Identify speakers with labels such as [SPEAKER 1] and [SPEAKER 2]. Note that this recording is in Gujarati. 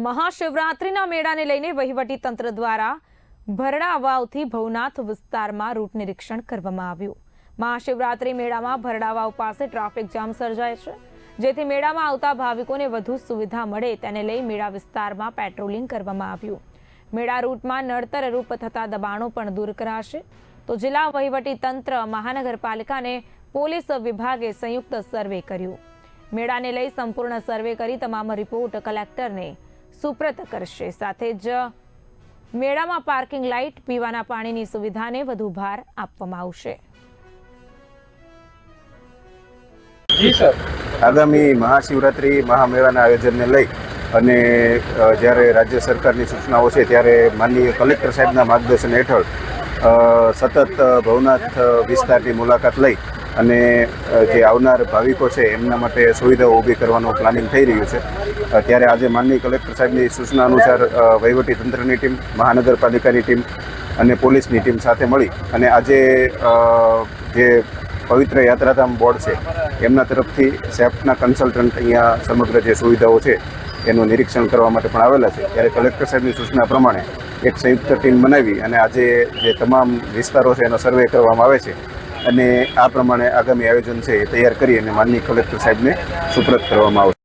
[SPEAKER 1] મહાશિવરાત્રિના મેળાને લઈને વહીવટી તંત્ર દ્વારા ભરડા વાવથી ભવનાથ વિસ્તારમાં રૂટ નિરીક્ષણ કરવામાં આવ્યું. મહાશિવરાત્રિ મેળામાં ભરડા વાવ પાસે ટ્રાફિક જામ સર્જાય છે. જેથી મેળામાં આવતા ભાવિકોને વધુ સુવિધા મળે તેને લઈ મેળા વિસ્તારમાં પેટ્રોલિંગ કરવામાં આવ્યું. મેળા રૂટમાં નડતર રૂપ થતા દબાણો પણ દૂર કરાશે. તો જિલ્લા વહીવટી તંત્ર, મહાનગરપાલિકાને પોલીસ વિભાગે સંયુક્ત સર્વે કર્યું. મેળાને લઈ સંપૂર્ણ સર્વે કરી તમામ રિપોર્ટ કલેક્ટરને સુપ્રત કરશે. સાથે જ મેળામાં પાર્કિંગ લાઇટ પીવાના પાણીની સુવિધાને વધુ ભાર આપવામાં આવશે.
[SPEAKER 2] જી સર.
[SPEAKER 3] આગામી મહાશિવરાત્રિ મહામેળાના આયોજનને લઈ અને જ્યારે રાજ્ય સરકારની સૂચનાઓ છે ત્યારે માનનીય કલેક્ટર સાહેબના માર્ગદર્શન હેઠળ અ, સતત ભવનાથ વિસ્તારની મુલાકાત લઈ અને જે આવનાર ભાવિકો છે, એમના માટે સુવિધાઓ ઊભી કરવાનું પ્લાનિંગ થઈ રહ્યું છે. ત્યારે આજે માનનીય કલેક્ટર સાહેબની સૂચના અનુસાર વહીવટી તંત્રની ટીમ, મહાનગરપાલિકાની ટીમ અને પોલીસની ટીમ સાથે મળી અને આજે જે પવિત્ર યાત્રાધામ બોર્ડ છે, એમના તરફથી સેફ્ટના કન્સલ્ટન્ટ અહીંયા સમગ્ર જે સુવિધાઓ છે, એનું નિરીક્ષણ કરવા માટે પણ આવેલા છે. ત્યારે કલેક્ટર સાહેબની સૂચના પ્રમાણે એક સંયુક્ત ટીમ બનાવી અને આજે જે તમામ વિસ્તારો છે, એનો સર્વે કરવામાં આવે છે. અને આ પ્રમાણે આગામી આયોજન છે એ તૈયાર કરી અને માનનીય કલેક્ટર સાહેબને સુપ્રત કરવામાં આવશે.